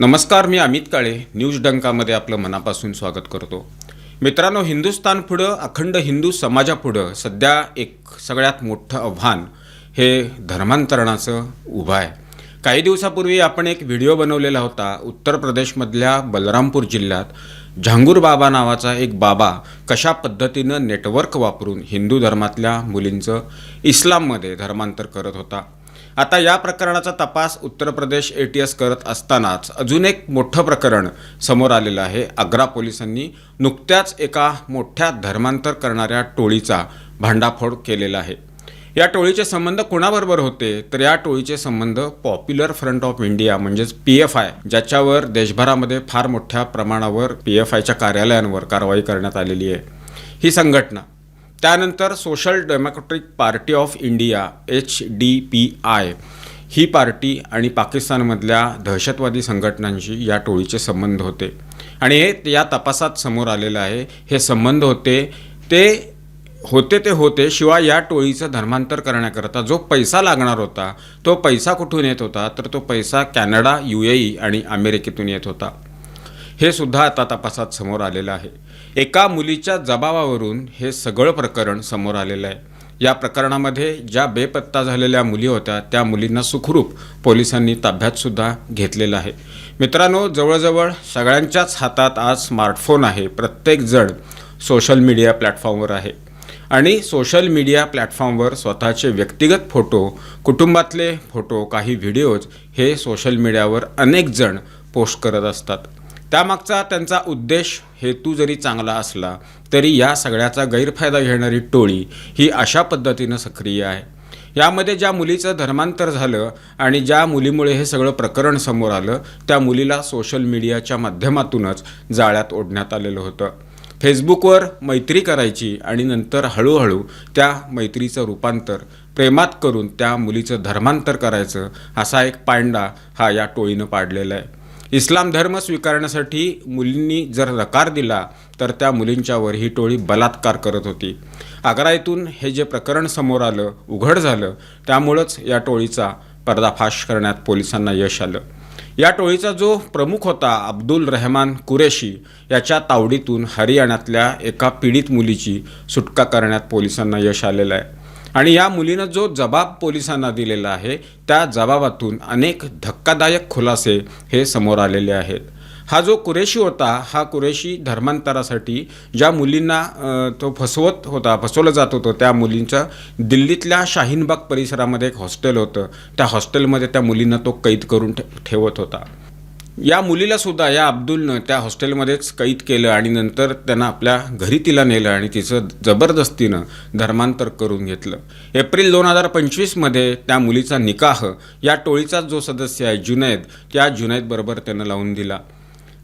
नमस्कार मी अमित काळे. न्यूज डंकामध्ये आपलं मनापासून स्वागत करतो. मित्रांनो हिंदुस्थान पुढं अखंड हिंदू समाजापुढं सध्या एक सगळ्यात मोठं आव्हान हे धर्मांतरणाचं उभं आहे. काही दिवसापूर्वी आपण एक व्हिडिओ बनवलेला होता. उत्तर प्रदेशमधल्या बलरामपूर जिल्ह्यात झांगूर बाबा नावाचा एक बाबा कशा पद्धतीनं नेटवर्क वापरून हिंदू धर्मातल्या मुलींचं इस्लाममध्ये धर्मांतर करत होता. आता या प्रकरणाचा तपास Uttar Pradesh A T S करत असतानाच अजून एक मोठं प्रकरण समोर आलेलं आहे. आग्रा पोलिसांनी नुकत्याच एका मोठ्या धर्मांतर करणाऱ्या टोळीचा भांडाफोड केलेला आहे. या टोळीचे संबंध कोणाबरोबर होते? तर या टोळीचे संबंध पॉप्युलर फ्रंट ऑफ इंडिया म्हणजेच पी एफ आय ज्याच्यावर देशभरामध्ये फार मोठ्या प्रमाणावर पी एफ आयच्या कार्यालयांवर कारवाई करण्यात आलेली आहे. ही संघटना त्यानंतर social democratic party of India H D P I he party आणि पाकिस्तानमधल्या दहशतवादी संघटनांशी या टोळीचे संबंध होते. आणि हे या तपासात समोर आलेलं आहे. हे संबंध होते ते होते ते होते शिवाय या टोळीचं धर्मांतर करण्याकरता जो पैसा लागणार होता तो पैसा कुठून येत होता? तर तो पैसा कॅनडा यू ए ई आणि अमेरिकेतून येत होता. हे सुद्धा आता तपासात समोर आलेलं आहे. एका मुलीच्या जबाबावरून हे सगळं प्रकरण समोर आलेलं आहे. या प्रकरणामध्ये ज्या बेपत्ता झालेल्या मुली होत्या त्या मुलींना सुखरूप पोलिसांनी ताब्यातसुद्धा घेतलेलं आहे. मित्रांनो जवळजवळ सगळ्यांच्याच हातात आज स्मार्टफोन आहे. प्रत्येकजण सोशल मीडिया प्लॅटफॉर्मवर आहे. आणि सोशल मीडिया प्लॅटफॉर्मवर स्वतःचे व्यक्तिगत फोटो कुटुंबातले फोटो काही व्हिडिओज हे सोशल मीडियावर अनेक जण पोस्ट करत असतात. त्यामागचा त्यांचा उद्देश हेतू जरी चांगला असला तरी या सगळ्याचा गैरफायदा घेणारी टोळी ही अशा पद्धतीनं सक्रिय आहे. यामध्ये ज्या मुलीचं धर्मांतर झालं आणि ज्या मुलीमुळे हे सगळं प्रकरण समोर आलं त्या मुलीला सोशल मीडियाच्या माध्यमातूनच जाळ्यात ओढण्यात आलेलं होतं. फेसबुकवर मैत्री करायची आणि नंतर हळूहळू त्या मैत्रीचं रूपांतर प्रेमात करून त्या मुलीचं धर्मांतर करायचं असा एक पांडा हा या टोळीनं पाडलेला आहे. इस्लाम धर्म स्वीकारण्यासाठी मुलींनी जर नकार दिला तर त्या मुलींच्यावर ही टोळी बलात्कार करत होती. आग्रा येथून हे जे प्रकरण समोर आलं उघड झालं त्यामुळंच या टोळीचा पर्दाफाश करण्यात पोलिसांना यश आलं. या टोळीचा जो प्रमुख होता अब्दुल रहमान कुरेशी याच्या तावडीतून हरियाणातल्या एका पीडित मुलीची सुटका करण्यात पोलिसांना यश आलेलं आहे. आणि या मुलीनं जो जबाब पोलिसांना दिलेला आहे त्या जबाबातून अनेक धक्कादायक खुलासे हे समोर आलेले आहेत. हा जो कुरेशी होता हा कुरेशी धर्मांतरासाठी ज्या मुलींना तो फसवत होता फसवलं जात होतं त्या मुलींचं दिल्लीतल्या शाहीनबाग परिसरामध्ये एक हॉस्टेल होतं. त्या हॉस्टेलमध्ये त्या मुलींना तो कैद करून ठे ठेवत होता. या मुलीला सुद्धा या अब्दुलनं त्या हॉस्टेलमध्येच कैद केलं आणि नंतर त्यांना आपल्या घरी तिला नेलं आणि तिचं जबरदस्तीनं धर्मांतर करून घेतलं. एप्रिल दोन हजार पंचवीसमध्ये त्या मुलीचा निकाह या टोळीचा जो सदस्य आहे जुनैद त्या जुनैदबरोबर त्यानं लावून दिला.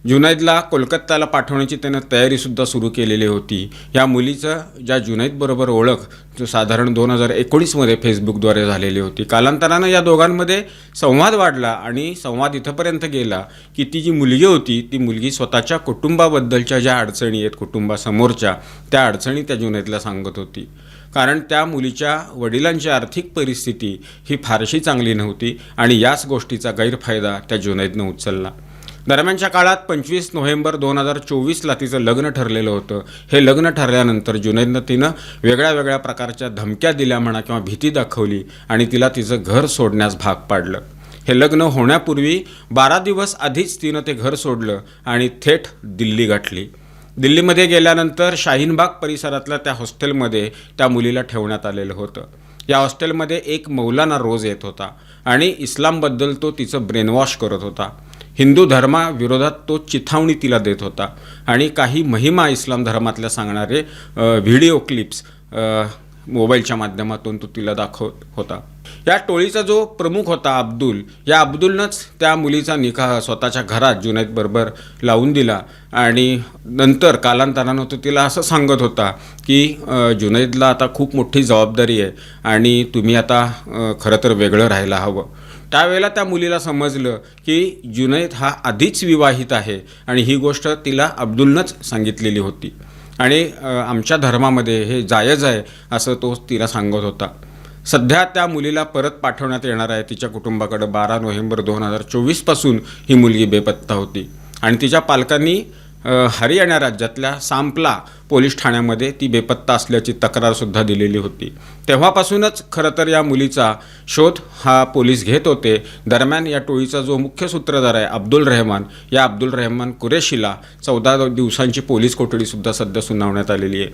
जुनैदला कोलकात्याला पाठवण्याची त्यानं तयारीसुद्धा सुरू केलेली होती. या मुलीचं ज्या जुनैदबरोबर ओळख जो साधारण दोन हजार एकोणीसमध्ये फेसबुकद्वारे झालेली होती. कालांतरानं या दोघांमध्ये संवाद वाढला आणि संवाद इथंपर्यंत गेला की ती जी मुलगी होती ती मुलगी स्वतःच्या कुटुंबाबद्दलच्या ज्या अडचणी आहेत कुटुंबासमोरच्या त्या अडचणी त्या जुनैदला सांगत होती. कारण त्या मुलीच्या वडिलांची आर्थिक परिस्थिती ही फारशी चांगली नव्हती आणि याच गोष्टीचा गैरफायदा त्या जुनैदनं उचलला. दरम्यानच्या काळात पंचवीस नोव्हेंबर दोन हजार चोवीसला तिचं लग्न ठरलेलं होतं. हे लग्न ठरल्यानंतर जुनैदनं तिनं वेगळ्या वेगळ्या प्रकारच्या धमक्या दिल्या म्हणा किंवा भीती दाखवली आणि तिला तिचं घर सोडण्यास भाग पाडलं. हे लग्न होण्यापूर्वी बारा दिवस आधीच तिनं ते घर सोडलं आणि थेट दिल्ली गाठली. दिल्लीमध्ये गेल्यानंतर शाहीनबाग परिसरातल्या त्या हॉस्टेलमध्ये त्या मुलीला ठेवण्यात आलेलं होतं. या हॉस्टेलमध्ये एक मौलाना रोज येत होता आणि इस्लामबद्दल तो तिचं ब्रेनवॉश करत होता. हिंदू धर्माविरोधात तो चिथावणी तिला देत होता. आणि काही महिमा इस्लाम धर्मातल्या सांगणारे व्हिडिओ क्लिप्स मोबाईलच्या माध्यमातून तो तिला दाखवत होता. या टोळीचा जो प्रमुख होता अब्दुल या अब्दुलनंच त्या मुलीचा निकाह स्वतःच्या घरात जुनैदबरोबर लावून दिला. आणि नंतर कालांतरानं तो तिला असं सांगत होता की जुनैदला आता खूप मोठी जबाबदारी आहे आणि तुम्ही आता खरं तर वेगळं राहायला हवं. त्यावेळेला त्या मुलीला समजलं की जुनैद हा आधीच विवाहित आहे आणि ही गोष्ट तिला अब्दुलनंच सांगितलेली होती. आणि आमच्या धर्मामध्ये हे जायज आहे असं तो तिला सांगत होता. सध्या त्या मुलीला परत पाठवण्यात येणार आहे. तिच्या कुटुंबाकडं बारा नोव्हेंबर दोन हजार चोवीसपासून ही मुलगी बेपत्ता होती. आणि तिच्या पालकांनी हरियाणा राज्यातल्या सांपला पोलीस ठाण्यामध्ये ती बेपत्ता असल्याची तक्रारसुद्धा दिलेली होती. तेव्हापासूनच खरं तर या मुलीचा शोध हा पोलीस घेत होते. दरम्यान या टोळीचा जो मुख्य सूत्रधार आहे अब्दुल रहमान या अब्दुल रहमान कुरेशीला चौदा दिवसांची पोलीस कोठडीसुद्धा सध्या सुनावण्यात आलेली आहे.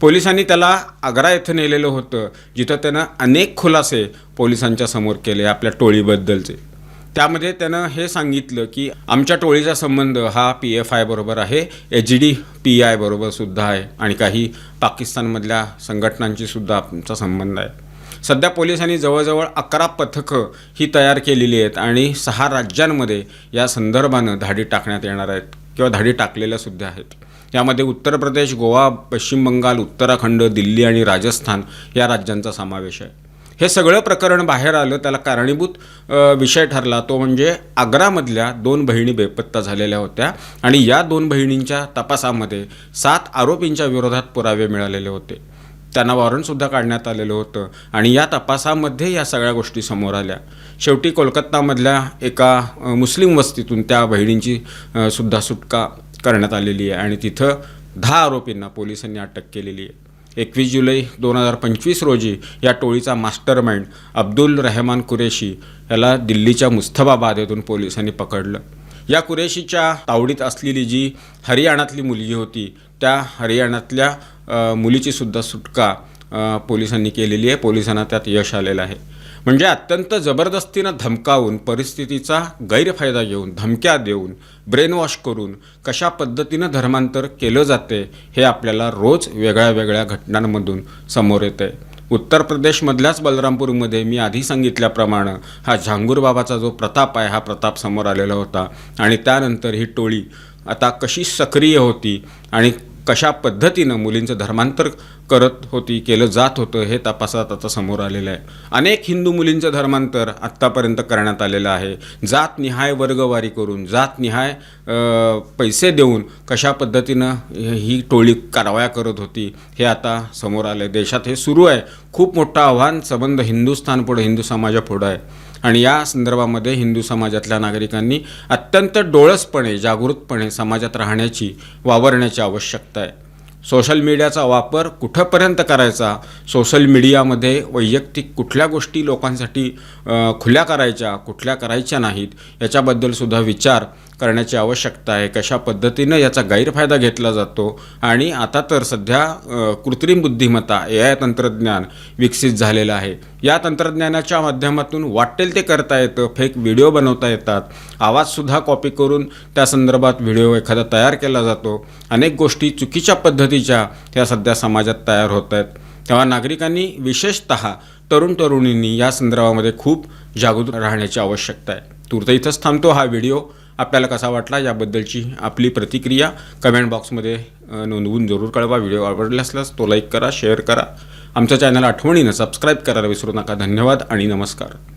पोलिसांनी त्याला आग्रा येथे नेलेलं होतं जिथं त्यानं अनेक खुलासे पोलिसांच्या समोर केले आपल्या टोळीबद्दलचे. त्यामध्ये त्यानं हे सांगितलं की आमच्या टोळीचा संबंध हा पी एफ आय बरोबर आहे एच डी पी आय बरोबर सुद्धा आहे आणि काही पाकिस्तानमधल्या संघटनांची सुद्धा आमचा संबंध आहे. सध्या पोलिसांनी जवळजवळ अकरा पथकं ही तयार केलेली आहेत आणि सहा राज्यांमध्ये या संदर्भानं धाडी टाकण्यात येणार आहेत किंवा धाडी टाकलेल्या सुद्धा आहेत. यामध्ये उत्तर प्रदेश गोवा पश्चिम बंगाल उत्तराखंड दिल्ली आणि राजस्थान या राज्यांचा समावेश आहे. हे सगळं प्रकरण बाहेर आलं त्याला कारणीभूत विषय ठरला. तो म्हणजे आग्रामधल्या दोन बहिणी बेपत्ता झालेल्या होत्या आणि या दोन बहिणींच्या तपासामध्ये सात आरोपींच्या विरोधात पुरावे मिळालेले होते. त्यांना वॉरंटसुद्धा काढण्यात आलेलं होतं आणि या तपासामध्ये या सगळ्या गोष्टी समोर आल्या. शेवटी कोलकातामधल्या एका मुस्लिम वस्तीतून त्या बहिणींची सुद्धा सुटका करण्यात आलेली आहे आणि तिथं दहा आरोपींना पोलिसांनी अटक केलेली आहे. एकवीस जुलै दोन हजार पंचवीस रोजी या टोळीचा मास्टर माइंड अब्दुल रहमान कुरेशी याला दिल्लीच्या मुस्तफाबाद येथून पोलिसांनी पकडलं. या कुरेशीच्या तावडीत असलेली जी हरियाणातली मुलगी होती त्या हरियाणातल्या मुलीचीसुद्धा सुटका पोलिसांनी केलेली आहे. पोलिसांना त्यात यश आलेलं आहे. म्हणजे अत्यंत जबरदस्तीनं धमकावून परिस्थितीचा गैरफायदा घेऊन धमक्या देऊन ब्रेनवॉश करून कशा पद्धतीनं धर्मांतर केलं जाते हे आपल्याला रोज वेगळ्या वेगळ्या घटनांमधून समोर येतं आहे उत्तर प्रदेशमधल्याच बलरामपूरमध्ये मी आधी सांगितल्याप्रमाणे हा झांगूर बाबाचा जो प्रताप आहे हा प्रताप समोर आलेला होता. आणि त्यानंतर ही टोळी आता कशी सक्रिय होती आणि कशा पद्धतीनं मुलींचं धर्मांतर करत होती केलं जात होतं हे तपासात आता समोर आलेलं आहे. अनेक हिंदू मुलींचं धर्मांतर आत्तापर्यंत करण्यात आलेलं आहे. जातनिहाय वर्गवारी करून जातनिहाय पैसे देऊन कशा पद्धतीनं ही टोळी कारवाया करत होती हे आता समोर आलं आहे देशात हे सुरू आहे. खूप मोठं आव्हान संबंध हिंदुस्थान पुढं हिंदू समाजापुढं आहे. आणि या संदर्भामध्ये हिंदू समाजातल्या नागरिकांनी अत्यंत डोळसपणे जागृतपणे समाजात राहण्याची वावरण्याची आवश्यकता आहे. सोशल मीडियाचा वापर कुठंपर्यंत करायचा? सोशल मीडियामध्ये वैयक्तिक कुठल्या गोष्टी लोकांसाठी खुल्या करायच्या कुठल्या करायच्या नाहीत याच्याबद्दलसुद्धा विचार करण्याची आवश्यकता आहे. कशा पद्धतीनं याचा गैरफायदा घेतला जातो? आणि आता तर सध्या कृत्रिम बुद्धिमत्ता ए आय तंत्रज्ञान विकसित झालेलं आहे. या तंत्रज्ञानाच्या माध्यमातून वाटेल ते करता येतं फेक व्हिडिओ बनवता येतात. आवाजसुद्धा कॉपी करून त्या संदर्भात व्हिडिओ एखादा तयार केला जातो. अनेक गोष्टी चुकीच्या पद्धतीच्या त्या सध्या समाजात तयार होत आहेत. तेव्हा नागरिकांनी विशेषत तरुण तरुणींनी या संदर्भामध्ये खूप जागृत राहण्याची आवश्यकता आहे. तूर्त इथंच थांबतो हा व्हिडिओ आपल्याला कसा वाटला याबद्दलची आपली प्रतिक्रिया कमेंट बॉक्समध्ये नोंदवून जरूर कळवा. व्हिडिओ आवडला असल्यास तो लाईक करा शेअर करा. आमच्या चॅनल आठवणीनं सबस्क्राईब करायला विसरू नका. धन्यवाद आणि नमस्कार.